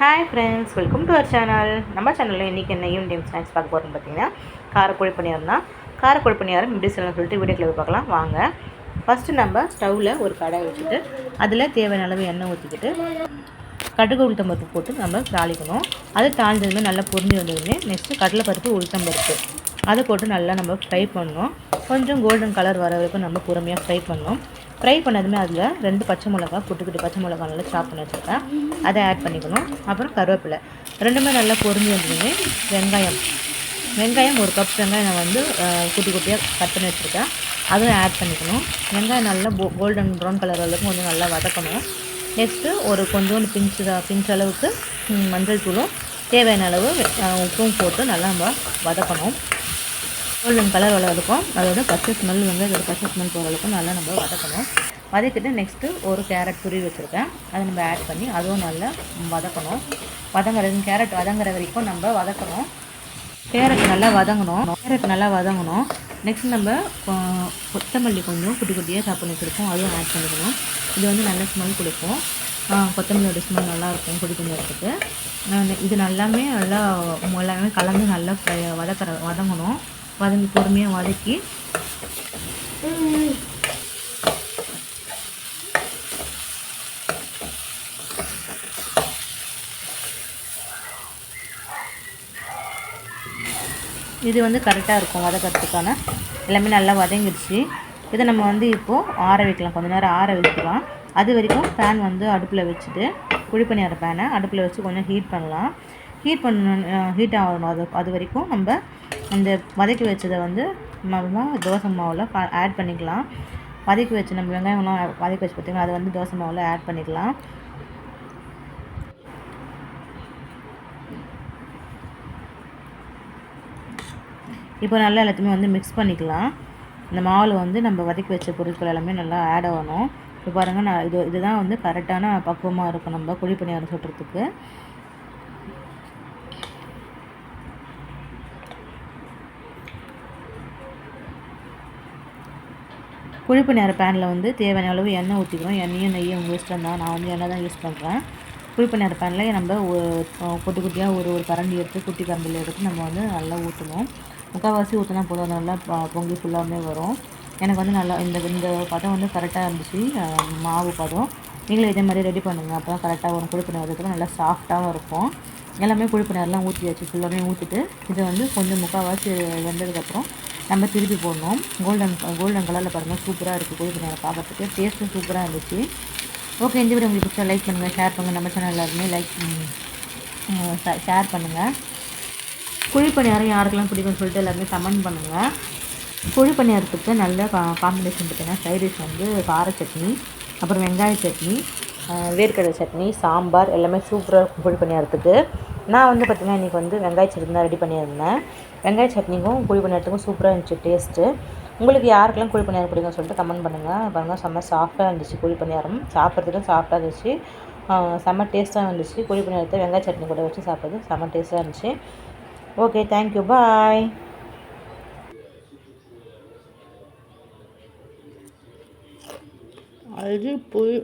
Hi friends welcome to our channel நம்ம சேனலில் இன்றைக்கி என்ன ஈவினிங் ஸ்நாக்ஸ் பார்க்க போகிறோம்னு பார்த்தீங்கன்னா காரக்குழி பணியாரம் தான். காரக்குழி பணியாரம் எப்படி செய்யலாம் சொல்லிட்டு வீடியோக்குள்ள போய் பார்க்கலாம். வாங்க. ஃபஸ்ட்டு நம்ம ஸ்டவ்வில் ஒரு கடாய் வச்சுட்டு அதில் தேவையான அளவு எண்ணெய் ஊற்றிக்கிட்டு கடுகு உளுத்தம் பருப்பு போட்டு நம்ம தாளிக்கணும். அது தாழ்ந்ததுமே நல்லா பொரிஞ்சு வந்ததுமே நெக்ஸ்ட்டு கடலைப்பருப்பு உளுத்தம் பருப்பு அதை போட்டு நல்லா நம்ம ஃப்ரை பண்ணணும். கொஞ்சம் கோல்டன் கலர் வர வரைக்கும் நம்ம பொறுமையாக ஃப்ரை பண்ணணும். ஃப்ரை பண்ணதுமே அதில் ரெண்டு பச்சை மிளகா குட்டுக்கிட்டு பச்சை மிளகா நல்லா சாப் பண்ணி வச்சுருக்கேன். அதை ஆட் பண்ணிக்கணும். அப்புறம் கருவேப்பிலை. ரெண்டுமே நல்லா பொரிஞ்சு வந்ததுமே வெங்காயம். வெங்காயம் ஒரு கப் வெங்காயம் நான் வந்து குட்டி குட்டியாக கட் பண்ணி வச்சுருக்கேன். அதுவும் ஆட் பண்ணிக்கணும். வெங்காயம் நல்லா கோ கோல்டன் ப்ரௌன் கலர் அளவுக்கு கொஞ்சம் நல்லா வதக்கணும். நெக்ஸ்ட்டு ஒரு கொஞ்சோண்டு பிஞ்சு பிஞ்சு அளவுக்கு மஞ்சள் தூளும் தேவையான அளவு உப்பும் போட்டு நல்லா நம்ம வதக்கணும். கோல்டன் கலர் வளர்க்கும் அதோட பச்சை ஸ்மெல் வந்து அதோட பச்சை ஸ்மெல் போகிறதுக்கும் நல்லா நம்ம வதக்கணும். வதக்கிட்டு நெக்ஸ்ட்டு ஒரு கேரட் துருவி வச்சுருக்கேன். அதை நம்ம ஆட் பண்ணி அதுவும் நல்லா வதக்கணும். வதங்குறது கேரட் வதங்குற வரைக்கும் நம்ம வதக்கணும். கேரட் நல்லா வதங்கணும். கேரட் நல்லா வதங்கணும். நெக்ஸ்ட் நம்ம கொத்தமல்லி கொஞ்சம் குட்டி குட்டியாக சாப் வச்சுருக்கோம். அதுவும் ஆட் பண்ணிக்கணும். இது வந்து நல்ல ஸ்மெல் கொடுக்கும். கொத்தமல்லியோட ஸ்மெல் நல்லாயிருக்கும் குடி குடிக்கிறதுக்கு இது நல்லாமே நல்லா எல்லாமே கலந்து நல்லா வதக்கிற வதங்கணும். வதங்கி பொறுமையாக வதக்கி. இது வந்து கரெக்டாக இருக்கும் வதக்கிறதுக்கான. எல்லாமே நல்லா வதங்கிடுச்சு. இதை நம்ம வந்து இப்போது ஆற வைக்கலாம். கொஞ்ச நேரம் ஆற வைக்கலாம் அது வரைக்கும் பேன் வந்து அடுப்பில் வச்சுட்டு குழிப்பணியார பேனை அடுப்பில் வச்சு கொஞ்சம் ஹீட் பண்ணலாம். ஹீட் பண்ண ஹீட் ஆகணும். அது அது வரைக்கும் நம்ம அந்த வதக்கி வச்சதை வந்து நம்ம தோசை மாவில் ஆட் பண்ணிக்கலாம். வதக்கி வச்சு நம்ம வெங்காயம்லாம் வதக்கி வச்சு பார்த்திங்கன்னா அதை வந்து தோசை மாவில் ஆட் பண்ணிக்கலாம். இப்போ நல்லா எல்லாத்தையுமே வந்து மிக்ஸ் பண்ணிக்கலாம். இந்த மாவில் வந்து நம்ம வதக்கி வச்ச பொருட்கள் எல்லாமே நல்லா ஆட் ஆகணும். இப்போ பாருங்கள் நான் இது இதுதான் வந்து கரெக்டான பக்குவமாக இருக்கும் நம்ம குழி பணியாரம் சுட்டுறதுக்கு குழிப்பணியார பேனில் வந்து தேவையான அளவு எண்ணெய் ஊற்றிக்கிறோம் எண்ணெயும் நெய்யும் உங்கள் இஷ்டம் தான். நான் வந்து எண்ணெய் தான் யூஸ் பண்ணுறேன் குழிப்பணியார பேனில் நம்ம குட்டி குட்டியாக ஒரு ஒரு கரண்டி எடுத்து குட்டி கரண்டியில் எடுத்து நம்ம வந்து நல்லா ஊற்றணும் முக்கால்வாசி ஊற்றினா போதும். நல்லா பொங்கி ஃபுல்லாகவே வரும். எனக்கு வந்து நல்லா இந்த இந்த பதம் வந்து கரெக்டாக இருந்துச்சு. மாவு பதம். நீங்களும் இதே மாதிரி ரெடி பண்ணுங்கள் அப்போ தான் கரெக்டாக வரும் நேரத்துக்கு நல்லா சாஃப்டாகவும் இருக்கும். எல்லாமே குழிப்பணியாரெலாம் ஊற்றி வச்சு ஃபுல்லாமே ஊற்றிட்டு இதை வந்து கொஞ்சம் முக்கால்வாசி வெந்ததுக்கப்புறம் நம்ம திருப்பி போடணும். கோல்டன் கோல்டன் கலரில் பாருங்கள் சூப்பராக இருக்குது குழிப்பணியாரம் பார்க்கறதுக்கு டேஸ்ட்டும் சூப்பராக இருந்துச்சு. ஓகே இந்த வீடியோ உங்களுக்கு பிடிச்சா லைக் பண்ணுங்கள் ஷேர் பண்ணுங்கள் நம்ம சேனல் எல்லாருமே லைக் ஷேர் பண்ணுங்கள் குழி பணியாரம் யாருக்கெல்லாம் பிடிக்கும்னு சொல்லிட்டு எல்லாருமே கமெண்ட் பண்ணுங்கள் குழி பணியாரத்துக்கு நல்ல கா காம்பினேஷன் பார்த்தீங்கன்னா சைடிஷ் வந்து கார சட்னி அப்புறம் வெங்காய சட்னி வேர்க்கடலை சட்னி சாம்பார் எல்லாமே சூப்பராக இருக்கும் குழி பணியாரத்துக்கு. நான் வந்து பார்த்திங்கன்னா இன்றைக்கி வந்து வெங்காய சட்னி தான் ரெடி பண்ணியிருந்தேன். வெங்காய சட்னிக்கும் குழி பணியாரத்துக்கும் சூப்பராக இருந்துச்சு டேஸ்ட்டு உங்களுக்கு யாருக்கெல்லாம் குழி பணியாரம் பிடிக்கும்னு சொல்லிட்டு கமெண்ட் பண்ணுங்கள் பாருங்கள் செம்ம சாஃப்டாக இருந்துச்சு குழி பணியாரம் சாப்பிட்றதுக்கும் சாஃப்டாக இருந்துச்சு. செம்ம டேஸ்ட்டாக இருந்துச்சு. குழி பணியாரத்தை வெங்காய சட்னி கூட வச்சு சாப்பிட்றது செம்ம டேஸ்ட்டாக இருந்துச்சு. ஓகே தேங்க்யூ பாய் அது போய்